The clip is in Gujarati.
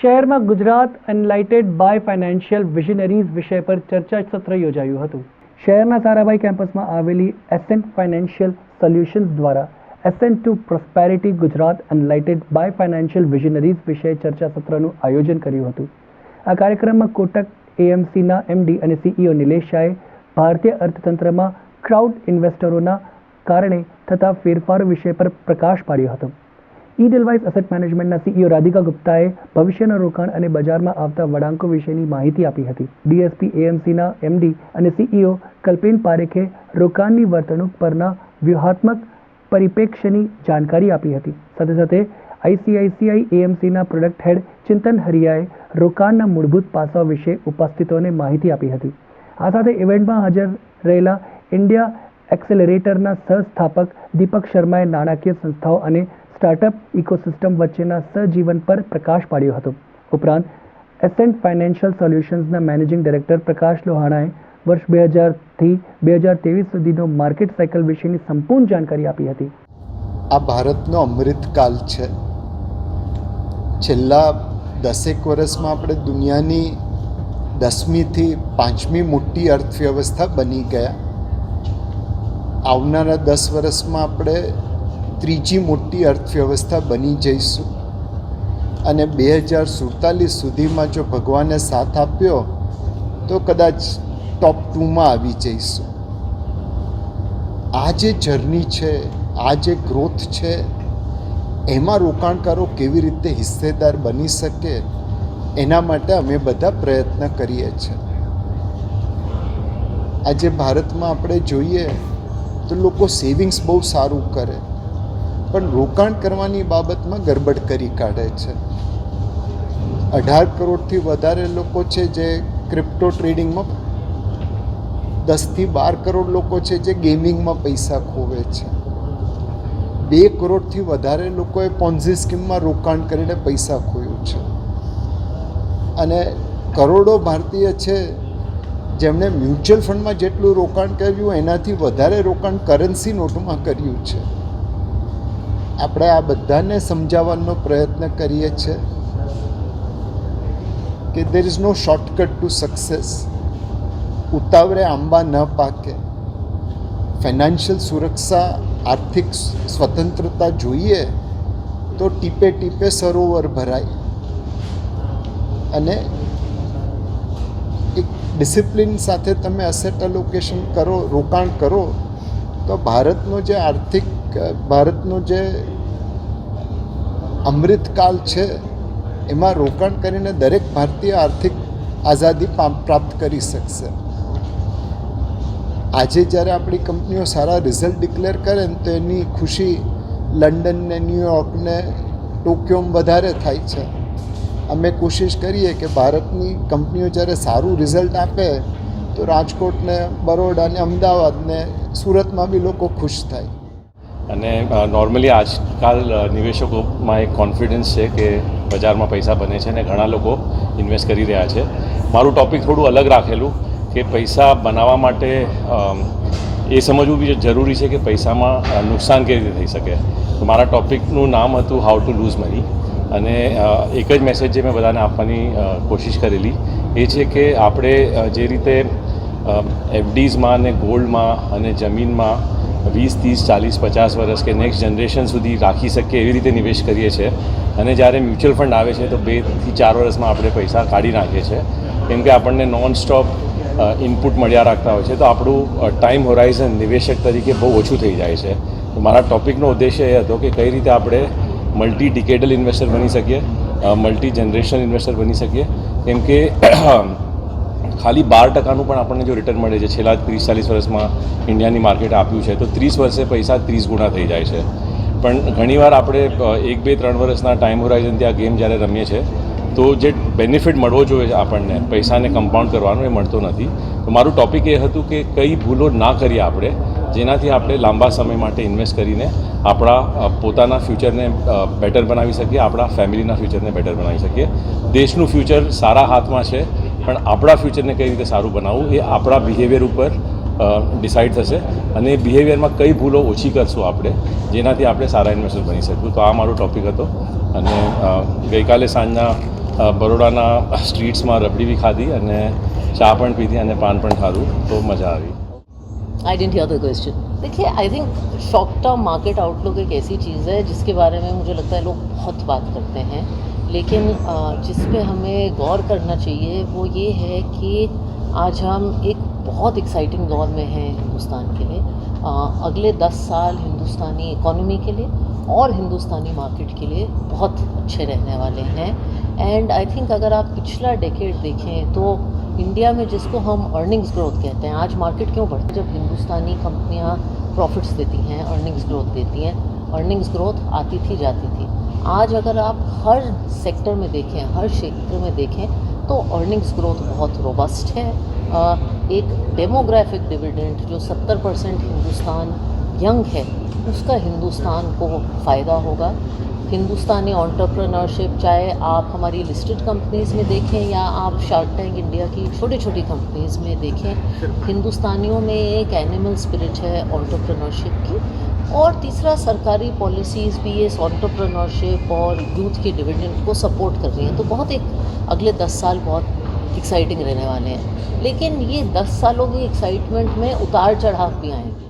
શહેરમાં Gujarat enlightened by financial visionaries વિષય પર ચર્ચા સત્ર યોજાયું હતું. શહેરના સારાભાઈ કેમ્પસમાં આવેલી એસેન્ટ ફાઇનાન્શિયલ સોલ્યુશન્સ દ્વારા Ascent to prosperity Gujarat enlightened by financial visionaries વિષય ચર્ચા સત્રનું આયોજન કર્યું હતું. આ કાર્યક્રમમાં કોટક એએમસીના એમડી અને સીઈઓ નિલેશ શાહે ભારતીય અર્થતંત્રમાં ક્રાઉડ ઇન્વેસ્ટરોના કારણે થતા ફેરફારો વિષય પર પ્રકાશ પાડ્યો હતો. ઈ ડેલવાઇસ એસેટ મેનેજમેન્ટના સીઈઓ રાધિકા ગુપ્તાએ ભવિષ્યના રોકાણ અને બજારમાં આવતા વળાંકો વિશેની માહિતી આપી હતી. ડીએસપી, એએમસીના એમડી અને સીઈઓ કલ્પેન પારેખે રોકાણની વર્તણૂક પરના વ્યૂહાત્મક પરિપ્રેક્ષ્યની જાણકારી આપી હતી. સાથે સાથે આઈસીઆઈસીઆઈ એએમસીના પ્રોડક્ટ હેડ ચિંતન હરિયાએ રોકાણના મૂળભૂત પાસાઓ વિશે ઉપસ્થિતોને માહિતી આપી હતી. આ સાથે ઇવેન્ટમાં હાજર રહેલા ઇન્ડિયા એક્સેલરેટરના સહસ્થાપક દીપક શર્માએ નાણાકીય સંસ્થાઓ અને સ્ટાર્ટઅપ ઇકોસિસ્ટમ વચ્ચેના સહજીવન પર પ્રકાશ પાડ્યો હતો. ઉપરાંત, એસેન્ટ ફાઇનાન્શિયલ સોલ્યુશન્સના મેનેજિંગ ડાયરેક્ટર પ્રકાશ લોહાણાએ વર્ષ બે હજારથી બે હજાર ત્રેવીસ સુધીનો માર્કેટ સાયકલ વિશેની સંપૂર્ણ જાણકારી આપી હતી. આ ભારતનો અમૃતકાલ છે. છેલ્લા દસેક વર્ષમાં આપણે દુનિયાની દસમીથી પાંચમી મોટી અર્થવ્યવસ્થા બની ગયા. આવનારા દસ વર્ષમાં આપણે ત્રીજી મોટી અર્થવ્યવસ્થા બની જઈશું. અને બે હજાર સુડતાલીસ સુધીમાં જો ભગવાને સાથ આપ્યો, તો કદાચ ટોપ ટુમાં આવી જઈશું. આ જે જર્ની છે, આ જે ગ્રોથ છે, એમાં રોકાણકારો કેવી રીતે હિસ્સેદાર બની શકે, એના માટે અમે બધા પ્રયત્ન કરીએ છીએ. આજે ભારતમાં આપણે જોઈએ, તો લોકો સેવિંગ્સ બહુ સારું કરે. પણ રોકાણ કરવાની બાબતમાં ગરબડ કરી કાઢે છે. અઢાર કરોડથી વધારે લોકો છે જે ક્રિપ્ટો ટ્રેડિંગમાં દસથી બાર કરોડ લોકો છે જે ગેમિંગમાં પૈસા ખોવે છે. બે કરોડથી વધારે લોકોએ પોન્ઝી સ્કીમમાં રોકાણ કરીને પૈસા ખોયું છે. અને કરોડો ભારતીય છે જેમણે મ્યુચ્યુઅલ ફંડમાં જેટલું રોકાણ કર્યું, એનાથી વધારે રોકાણ કરન્સી નોટમાં કર્યું છે. આપણે આ બધાને સમજાવવાનો પ્રયત્ન કરીએ છીએ કે there is no shortcut to success ઉતાવળે આંબા ન પાકે. ફાઇનાન્શિયલ સુરક્ષા, આર્થિક સ્વતંત્રતા જોઈએ તો ટીપે ટીપે સરોવર ભરાય. અને એક ડિસિપ્લિન સાથે તમે અસેટ અલોકેશન કરો, રોકાણ કરો તો ભારતનું જે આર્થિક ભારતનું જે અમૃતકાલ છે, એમાં રોકાણ કરીને દરેક ભારતીય આર્થિક આઝાદી પ્રાપ્ત કરી શકશે. આજે જ્યારે આપણી કંપનીઓ સારા રિઝલ્ટ ડિક્લેર કરે ને તો એની ખુશી લંડન ને ન્યુયોર્ક ને ટોક્યોમાં વધારે થાય છે. અમે કોશિશ કરીએ કે ભારતની કંપનીઓ જ્યારે સારું રિઝલ્ટ આપે તો રાજકોટને બરોડાને બરોડા ને અમદાવાદ ને સુરતમાં બી લોકો ખુશ થાય. અને નોર્મલી આજકાલ નિવેશકોમાં એક કોન્ફિડન્સ છે કે બજારમાં પૈસા બને છે અને ઘણા લોકો ઇન્વેસ્ટ કરી રહ્યા છે. મારું ટૉપિક થોડું અલગ રાખેલું, કે પૈસા બનાવવા માટે એ સમજવું બી જરૂરી છે કે પૈસામાં નુકસાન કેવી રીતે થઈ શકે. મારા ટૉપિકનું નામ હતું હાઉ ટુ લૂઝ મની અને એક જ મેસેજ જે મેં બધાને આપવાની કોશિશ કરેલી, એ છે કે આપણે જે રીતે એફડીઝમાં અને ગોલ્ડમાં અને જમીનમાં વીસ, ત્રીસ, ચાલીસ, પચાસ વર્ષ કે નેક્સ્ટ જનરેશન સુધી રાખી શકીએ એવી રીતે નિવેશ કરીએ છીએ. અને જ્યારે મ્યુચ્યુઅલ ફંડ આવે છે, તો બેથી ચાર વર્ષમાં આપણે પૈસા કાઢી નાખીએ છીએ. કેમ કે આપણને નોન સ્ટોપ ઇનપુટ મળ્યા રાખતા હોય છે, તો આપણું ટાઈમ હોરાઇઝન નિવેશક તરીકે બહુ ઓછું થઈ જાય છે. તો મારા ટૉપિકનો ઉદ્દેશ્ય એ હતો કે કઈ રીતે આપણે મલ્ટી ડિકેડલ ઇન્વેસ્ટર બની શકીએ મલ્ટી જનરેશન ઇન્વેસ્ટર બની શકીએ. કેમ કે ખાલી બાર ટકાનું પણ આપણને જો રિટર્ન મળે છે, છેલ્લા ત્રીસ ચાલીસ વર્ષમાં ઇન્ડિયાની માર્કેટ આપ્યું છે, તો ત્રીસ વર્ષે પૈસા ત્રીસ ગુણા થઈ જાય છે. પણ ઘણીવાર આપણે એક, બે, ત્રણ વર્ષના ટાઈમ હોરાઇઝનથી આ ગેમ જ્યારે રમીએ છીએ તો જે બેનિફિટ મળવો જોઈએ આપણને, પૈસાને કમ્પાઉન્ડ કરવાનો એ મળતો નથી. તો મારું ટૉપિક એ હતું કે કઈ ભૂલો ના કરીએ આપણે, જેનાથી આપણે લાંબા સમય માટે ઇન્વેસ્ટ કરીને આપણા પોતાના ફ્યુચરને બેટર બનાવી શકીએ, આપણા ફેમિલીના ફ્યુચરને બેટર બનાવી શકીએ. દેશનું ફ્યુચર સારા હાથમાં છે પણ આપણા ફ્યુચરને કઈ રીતે સારું બનાવવું એ આપણા બિહેવિયર ઉપર ડિસાઇડ થશે અને બિહેવિયરમાં કઈ ભૂલો ઓછી કરશું આપણે જેનાથી આપણે સારા ઇન્વેસ્ટર બની શકીશું તો આ મારો ટૉપિક હતો અને ગઈકાલે સાંજના અ, બરોડાના સ્ટ્રીટ્સમાં રબડી બી ખાધી અને ચા પણ પીધી અને પાન પણ ખાધું તો મજા આવી I dent hear the question देखिए I think short term market outlook एक ऐसी चीज़ है जिसके बारे में मुझे लगता है लोग बहुत बात करते हैं लेकिन जिस पे हमें गौर करना चाहिए, वो ये है कि आज हम एक बहुत एक्साइटिंग दौर में हैं हिंदुस्तान के लिए। अगले दस साल हिंदुस्तानी इकोनॉमी के लिए और हिंदुस्तानी मार्केट के लिए बहुत अच्छे रहने वाले हैं। एंड आई थिंक अगर आप पिछला डेकेड देखें तो इंडिया में जिसको हम अर्निंग्स ग्रोथ कहते हैं, आज मार्केट क्यों बढ़ती है? जब हिंदुस्तानी कंपनियाँ प्रॉफिट्स देती हैं अर्निंग्स ग्रोथ देती हैं। अर्निंग्स ग्रोथ आती थी, जाती थी। आज अगर आप हर सेक्टर में देखें हर क्षेत्र में देखें तो अर्निंग्स ग्रोथ बहुत रोबस्ट है। एक डेमोग्राफिक डिविडेंड जो 70 परसेंट हिंदुस्तान यंग है उसका हिंदुस्तान को फ़ायदा होगा। हिंदुस्तानी ऑन्टरप्रनरशिप चाहे आप हमारी लिस्टेड कंपनीज़ में देखें या आप शार्क टैंक इंडिया की छोटी छोटी कंपनीज़ में देखें हिंदुस्तानियों में एक एनिमल स्पिरिट है ऑन्टरप्रनरशिप की। और तीसरा, सरकारी पॉलिसीज़ भी इस ऑन्टरप्रनरशिप और यूथ के डिविडेंड को सपोर्ट कर रही हैं। तो बहुत एक, अगले दस साल बहुत एक्साइटिंग रहने वाले हैं। लेकिन ये दस सालों की एक्साइटमेंट में उतार चढ़ाव भी आएँगे।